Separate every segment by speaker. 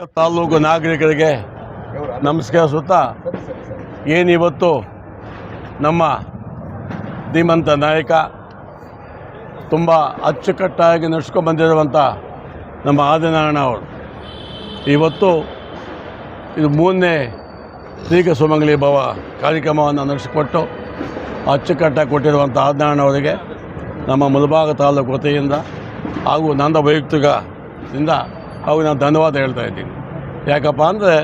Speaker 1: ತಾಲೂಕು ನಾಗರಿಕರಿಗೆ ನಮಸ್ಕರಿಸುತ್ತಾ ಏನಿವತ್ತು ನಮ್ಮ ಧೀಮಂತ ನಾಯಕ ತುಂಬ ಅಚ್ಚುಕಟ್ಟಾಗಿ ನಡೆಸ್ಕೊಂಡು ಬಂದಿರುವಂಥ ನಮ್ಮ ಆದಿನಾರಾಯಣ ಅವರು. ಇವತ್ತು ಇದು ಮೂರನೇ ಶ್ರೀಕ ಸುಮಂಗಲಿ ಭವ ಕಾರ್ಯಕ್ರಮವನ್ನು ನಡೆಸಿಕೊಟ್ಟು ಅಚ್ಚುಕಟ್ಟಾಗಿ ಕೊಟ್ಟಿರುವಂಥ ಆದಿನಾರಾಯಣ ಅವರಿಗೆ ನಮ್ಮ ಮುಲಭಾಗ ತಾಲೂಕು ವತಿಯಿಂದ ಹಾಗೂ ನಂದ ವೈಯಕ್ತಿಕದಿಂದ ಹಾಗೂ ನಾನು ಧನ್ಯವಾದ ಹೇಳ್ತಾ ಇದ್ದೀನಿ. ಯಾಕಪ್ಪ ಅಂದರೆ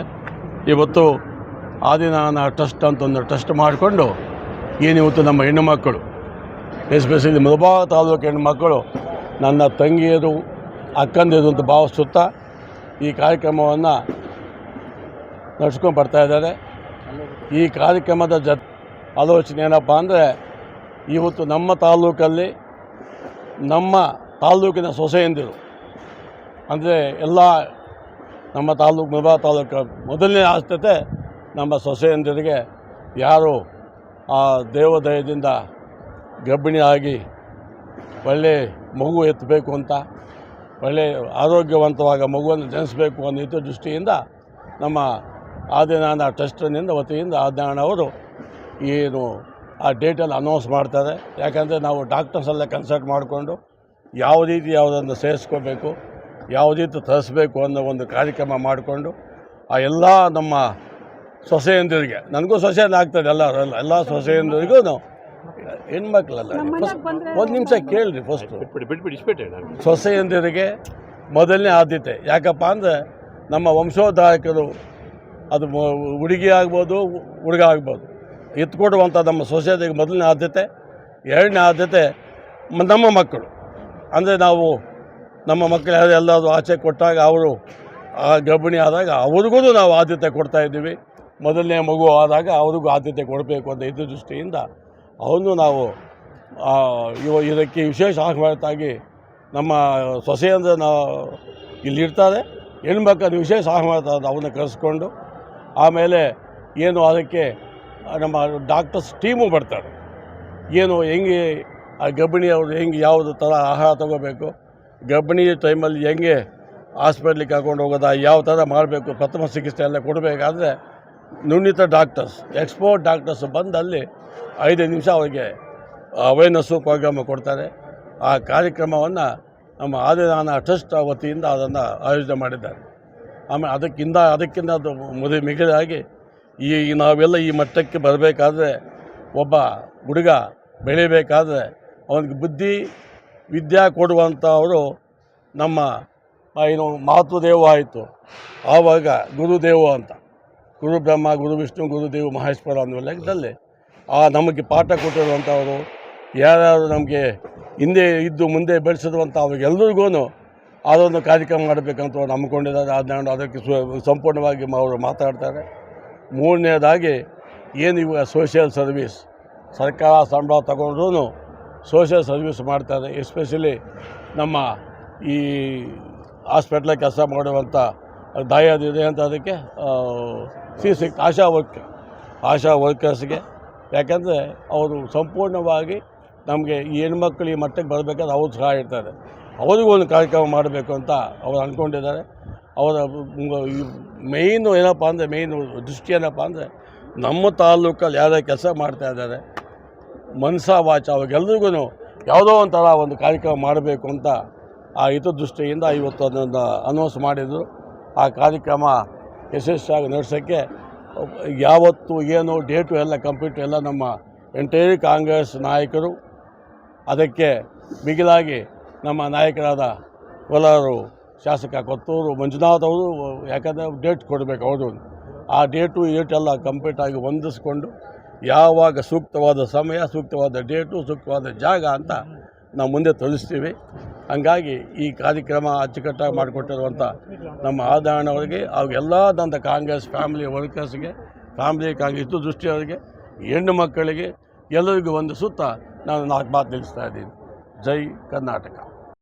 Speaker 1: ಇವತ್ತು ಆದಿನಾನ ಟ್ರಸ್ಟ್ ಅಂತ ಒಂದು ಟ್ರಸ್ಟ್ ಮಾಡಿಕೊಂಡು ಏನಿವತ್ತು ನಮ್ಮ ಹೆಣ್ಣು ಮಕ್ಕಳು ಎಸ್ಪೆಷಲಿ ಮುಳಬಾಗ ತಾಲೂಕು ಹೆಣ್ಣು ಮಕ್ಕಳು, ನನ್ನ ತಂಗಿಯರು ಅಕ್ಕಂದಿರು ಅಂತ ಭಾವಿಸುತ್ತಾ ಈ ಕಾರ್ಯಕ್ರಮವನ್ನು ನಡೆಸ್ಕೊಂಡು ಬರ್ತಾ ಇದ್ದಾರೆ. ಈ ಕಾರ್ಯಕ್ರಮದ ಜ, ಆಲೋಚನೆ ಏನಪ್ಪ ಅಂದರೆ ಇವತ್ತು ನಮ್ಮ ತಾಲೂಕಲ್ಲಿ ನಮ್ಮ ತಾಲೂಕಿನ ಸೊಸೆಯಂದಿರು ಅಂದರೆ ಎಲ್ಲ ನಮ್ಮ ತಾಲೂಕು, ಮುಬಾ ತಾಲೂಕು ಮೊದಲನೇ ಆಸ್ತತೆ ನಮ್ಮ ಸೊಸೆಯಂದಿರಿಗೆ ಯಾರು ಆ ದೇವೋದಯದಿಂದ ಗರ್ಭಿಣಿಯಾಗಿ ಒಳ್ಳೆ ಮಗು ಎತ್ತಬೇಕು ಅಂತ, ಒಳ್ಳೆ ಆರೋಗ್ಯವಂತವಾಗಿ ಮಗುವನ್ನು ಜನಿಸಬೇಕು ಅನ್ನೋ ದೃಷ್ಟಿಯಿಂದ ನಮ್ಮ ಆದಿನಾನ ಟ್ರಸ್ಟ್ನಿಂದ ವತಿಯಿಂದ ಆದಿನಾರಾಯಣ ಅವರು ಏನು ಆ ಡೇಟಲ್ಲಿ ಅನೌನ್ಸ್ ಮಾಡ್ತಾರೆ. ಯಾಕಂದರೆ ನಾವು ಡಾಕ್ಟರ್ಸ್ ಎಲ್ಲ ಕನ್ಸಲ್ಟ್ ಮಾಡಿಕೊಂಡು ಯಾವ ರೀತಿ ಯಾವುದನ್ನು ಸೇರಿಸ್ಕೋಬೇಕು ಯಾವ ರೀತಿ ತರಿಸ್ಬೇಕು ಅನ್ನೋ ಒಂದು ಕಾರ್ಯಕ್ರಮ ಮಾಡಿಕೊಂಡು ಆ ಎಲ್ಲ ನಮ್ಮ ಸೊಸೆಯಂದಿರಿಗೆ ನನಗೂ ಸೊಸೆಯಲ್ಲಿ ಆಗ್ತದೆ ಎಲ್ಲ ಎಲ್ಲ ಸೊಸೆಯಂದಿರಿಗೂ ನಾವು ಹೆಣ್ಮಕ್ಳಲ್ಲ. ಒಂದು ನಿಮಿಷ ಕೇಳಿರಿ ಫಸ್ಟು ಸೊಸೆಯಂದಿರಿಗೆ ಮೊದಲನೇ ಆದ್ಯತೆ. ಯಾಕಪ್ಪ ಅಂದರೆ ನಮ್ಮ ವಂಶೋದ್ಧಾರಕರು ಅದು ಹುಡುಗಿ ಆಗ್ಬೋದು ಹುಡುಗ ಆಗ್ಬೋದು. ಎತ್ಕೊಡುವಂಥ ನಮ್ಮ ಸೊಸೈಟಿಗೆ ಮೊದಲನೇ ಆದ್ಯತೆ. ಎರಡನೇ ಆದ್ಯತೆ ನಮ್ಮ ಮಕ್ಕಳು. ಅಂದರೆ ನಾವು ನಮ್ಮ ಮಕ್ಕಳು ಯಾರು ಎಲ್ಲಾದರೂ ಆಚೆ ಕೊಟ್ಟಾಗ ಅವರು ಆ ಗರ್ಭಿಣಿ ಆದಾಗ ಅವ್ರಿಗೂ ನಾವು ಆದ್ಯತೆ ಕೊಡ್ತಾ ಇದ್ದೀವಿ. ಮೊದಲನೇ ಮಗು ಆದಾಗ ಅವ್ರಿಗೂ ಆದ್ಯತೆ ಕೊಡಬೇಕು ಅಂತ ಇದ್ದ ದೃಷ್ಟಿಯಿಂದ ಅವನು ನಾವು ಇವ ಇದಕ್ಕೆ ವಿಶೇಷ ಆಹ್ವಾನತಾಗಿ ನಮ್ಮ ಸೊಸೆಯಂದ್ರೆ ನಾವು ಇಲ್ಲಿರ್ತಾರೆ ಹೆಣ್ಮಕ್ಕಳು ವಿಶೇಷ ಆಹ್ವಾನ ಅವನ್ನ ಕರೆಸ್ಕೊಂಡು ಆಮೇಲೆ ಏನು ಅದಕ್ಕೆ ನಮ್ಮ ಡಾಕ್ಟರ್ಸ್ ಟೀಮು ಬರ್ತಾರೆ. ಏನು ಹೆಂಗೆ ಆ ಗರ್ಭಿಣಿಯವರು ಹೆಂಗೆ ಯಾವುದು ಥರ ಆಹಾರ ತಗೋಬೇಕು ಗರ್ಭಿಣಿ ಟೈಮಲ್ಲಿ ಹೆಂಗೆ ಹಾಸ್ಪಿಟ್ಲಿಗೆ ಕರ್ಕೊಂಡು ಹೋಗೋದಾ, ಯಾವ ಥರ ಮಾಡಬೇಕು, ಪ್ರಥಮ ಚಿಕಿತ್ಸೆ ಎಲ್ಲ ಕೊಡಬೇಕಾದ್ರೆ ನುಣ್ಣಿತ ಡಾಕ್ಟರ್ಸ್ ಎಕ್ಸ್ಪರ್ಟ್ ಡಾಕ್ಟರ್ಸ್ ಬಂದು ಅಲ್ಲಿ ಐದು ನಿಮಿಷ ಅವರಿಗೆ ಅವೇರ್ನೆಸ್ಸು ಪ್ರೋಗ್ರಾಮ್ ಕೊಡ್ತಾರೆ. ಆ ಕಾರ್ಯಕ್ರಮವನ್ನು ನಮ್ಮ ಆದಿನಾನ ಟ್ರಸ್ಟ್ ವತಿಯಿಂದ ಅದನ್ನು ಆಯೋಜನೆ ಮಾಡಿದ್ದಾರೆ. ಆಮೇಲೆ ಅದಕ್ಕಿಂತ ಅದಕ್ಕಿಂತ ಅದು ಮುದಿ ಮಿಗಿಲಾಗಿ ಈ ನಾವೆಲ್ಲ ಈ ಮಟ್ಟಕ್ಕೆ ಬರಬೇಕಾದ್ರೆ ಒಬ್ಬ ಹುಡುಗ ಬೆಳಿಬೇಕಾದ್ರೆ ಅವನಿಗೆ ಬುದ್ಧಿ ವಿದ್ಯೆ ಕೊಡುವಂಥವರು ನಮ್ಮ ಏನು ಮಾತೃದೇವ ಆಯಿತು. ಆವಾಗ ಗುರುದೇವ ಅಂತ. ಗುರು ಬ್ರಹ್ಮ, ಗುರು ವಿಷ್ಣು ಗುರುದೇವ ಮಹೇಶ್ವರ ಅನ್ನೋ ಲೆಕ್ಕದಲ್ಲಿ ಆ, ನಮಗೆ ಪಾಠ ಕೊಟ್ಟಿರುವಂಥವರು, ಯಾರ್ಯಾರು ನಮಗೆ ಹಿಂದೆ ಇದ್ದು ಮುಂದೆ ಬೆಳೆಸಿರುವಂಥ ಅವ್ರಿಗೆಲ್ರಿಗೂ ಅದೊಂದು ಕಾರ್ಯಕ್ರಮ ಮಾಡಬೇಕಂತ ಅವ್ರು ನಂಬ್ಕೊಂಡಿದ್ದಾರೆ. ಅದನ್ನ ಅದಕ್ಕೆ ಸಂಪೂರ್ಣವಾಗಿ ಅವರು ಮಾತಾಡ್ತಾರೆ. ಮೂರನೇದಾಗಿ, ಏನು ಇವಾಗ ಸೋಷಿಯಲ್ ಸರ್ವಿಸ್ ಸರ್ಕಾರ ಸಂಬಳ ತಗೊಂಡ್ರೂ ಸೋಷಿಯಲ್ ಸರ್ವಿಸ್ ಮಾಡ್ತಾರೆ ಎಸ್ಪೆಷಲಿ ನಮ್ಮ ಈ ಹಾಸ್ಪಿಟ್ಲಾಗ ಕೆಲಸ ಮಾಡುವಂಥ ದಾಯಾದಿದೆ ಅಂತ ಅದಕ್ಕೆ ಸಿ ಸಿಕ್ ಆಶಾ ವರ್ಕ್ ಆಶಾ ವರ್ಕರ್ಸ್ಗೆ. ಯಾಕಂದರೆ ಅವರು ಸಂಪೂರ್ಣವಾಗಿ ನಮಗೆ ಈ ಹೆಣ್ಮಕ್ಳು ಈ ಮಟ್ಟಕ್ಕೆ ಬರಬೇಕಾದ್ರೆ ಅವ್ರು ಸಹ ಇರ್ತಾರೆ. ಅವರಿಗೂ ಒಂದು ಕಾರ್ಯಕ್ರಮ ಮಾಡಬೇಕು ಅಂತ ಅವರು ಅಂದ್ಕೊಂಡಿದ್ದಾರೆ ಅವರ ಮೇಯ್ನು ಏನಪ್ಪ ಅಂದರೆ ಮೇಯ್ನು ದೃಷ್ಟಿ ಏನಪ್ಪ ಅಂದರೆ ನಮ್ಮ ತಾಲೂಕಲ್ಲಿ ಯಾರ್ಯಾರು ಕೆಲಸ ಮಾಡ್ತಾ ಇದ್ದಾರೆ ಮನಸ ವಾಚ ಅವಾಗೆಲ್ರಿಗೂ ಯಾವುದೋ ಒಂಥರ ಒಂದು ಕಾರ್ಯಕ್ರಮ ಮಾಡಬೇಕು ಅಂತ ಆ ಹಿತದೃಷ್ಟಿಯಿಂದ ಇವತ್ತು ಅದನ್ನು ಅನೌನ್ಸ್ ಮಾಡಿದರು. ಆ ಕಾರ್ಯಕ್ರಮ ಯಶಸ್ವಿಯಾಗಿ ನಡೆಸೋಕ್ಕೆ ಯಾವತ್ತು ಏನು ಡೇಟು ಎಲ್ಲ ಕಂಪ್ಲೀಟ್ ಎಲ್ಲ ನಮ್ಮ ಎಂಟೈರ್ ಕಾಂಗ್ರೆಸ್ ನಾಯಕರು, ಅದಕ್ಕೆ ಮಿಗಿಲಾಗಿ ನಮ್ಮ ನಾಯಕರಾದ ಕೋಲಾರು ಶಾಸಕ ಕೊತ್ತೂರು ಮಂಜುನಾಥ್ ಅವರು, ಯಾಕಂದರೆ ಡೇಟ್ ಕೊಡಬೇಕು ಅವರು ಆ ಡೇಟು ಏಟೆಲ್ಲ ಕಂಪ್ಲೀಟಾಗಿ ಹೊಂದಿಸ್ಕೊಂಡು ಯಾವಾಗ ಸೂಕ್ತವಾದ ಸಮಯ, ಸೂಕ್ತವಾದ ಡೇಟು, ಸೂಕ್ತವಾದ ಜಾಗ ಅಂತ ನಾವು ಮುಂದೆ ತಿಳಿಸ್ತೀವಿ. ಹಂಗಾಗಿ ಈ ಕಾರ್ಯಕ್ರಮ ಅಚ್ಚುಕಟ್ಟಾಗಿ ಮಾಡಿಕೊಟ್ಟಿರುವಂಥ ನಮ್ಮ ಆದರಣವರಿಗೆ ಹಾಗೂ ಎಲ್ಲ ಕಾಂಗ್ರೆಸ್ ಫ್ಯಾಮಿಲಿ ವರ್ಕರ್ಸ್ಗೆ, ಫ್ಯಾಮಿಲಿ ಕಾಂಗ್ರೆಸ್ ದೃಷ್ಟಿಯವರಿಗೆ ಹೆಣ್ಣು ಮಕ್ಕಳಿಗೆ, ಎಲ್ಲರಿಗೂ ಒಂದು ಸುತ್ತ ನಾನು ನಾಲ್ಕು ಮಾತು ನಿಲ್ಲಿಸ್ತಾ ಇದ್ದೀನಿ. ಜೈ ಕರ್ನಾಟಕ.